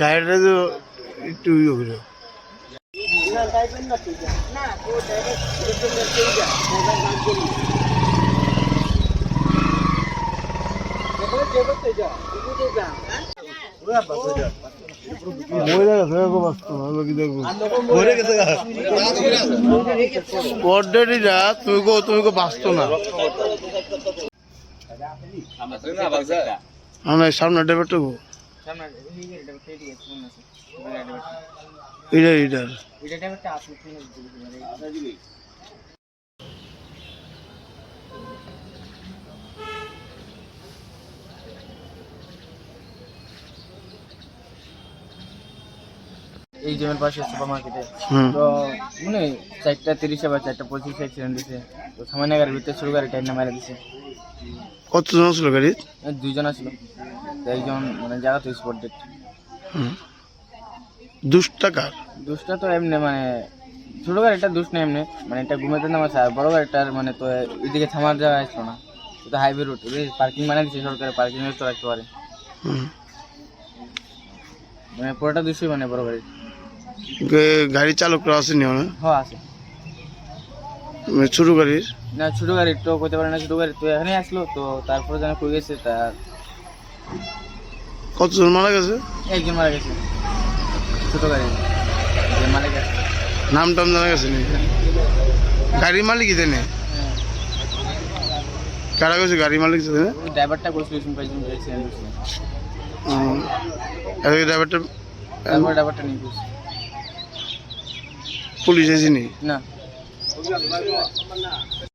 গাড়িটা তো একটু ইয়ে করে মরে গেছে গো বাস্তব সামনে ডেবেটা গো এটা এই জমির পাশে সুপার মার্কেটে তো মানে চারটা তিরিশে বা চারটা পঁচিশে অ্যাক্সিডেন্ট দিছে। তো সামান্য গাড়ির ভিতরে শুরু গাড়ি টাইম মেরে দিছে। কতজন ছিল গাড়ি? এই দুইজন আসলো তো একজন মানে জায়গা তো স্পট ডেট হুম। দুশ টাকার দুষ্টা তো এমনি মানে ছোট গাড়িটা দুষ না এমনি। মানে এটা ঘুমাতে নামাছে আর বড় গাড়িটার মানে তো এদিকে থামার জায়গা আসলো না। তো হাইওয়ে রোড পার্কিং মানে দিচ্ছে সরকার পার্কিং তো রাখতে পারে। মানে পুরোটা দুশোই মানে বড় গাড়ি। গাড়ি চালকরা আসেনি মানে হ আছে। মানে ছোট গাড়ির? না ছোট গাড়ি তো করতে পারে না ছোট গাড়ি। তো এখানে আসলো তো তারপরে যেন কই গেছে তার কতজন মারা গেছে? একজন মারা গেছে। ছোট গাড়ি। মারা গেছে। নাম টাম জানা গেছে নি গাড়ির মালিক জানে কারা গেছে গাড়ির মালিক জানে ওই ড্রাইভারটা করছিল শুনতে পাইছি অ্যাক্সিডেন্ট হয়েছে ড্রাইভারটা ড্রাইভারটা নিয়ে গেছে। পুলিশ চিনি না।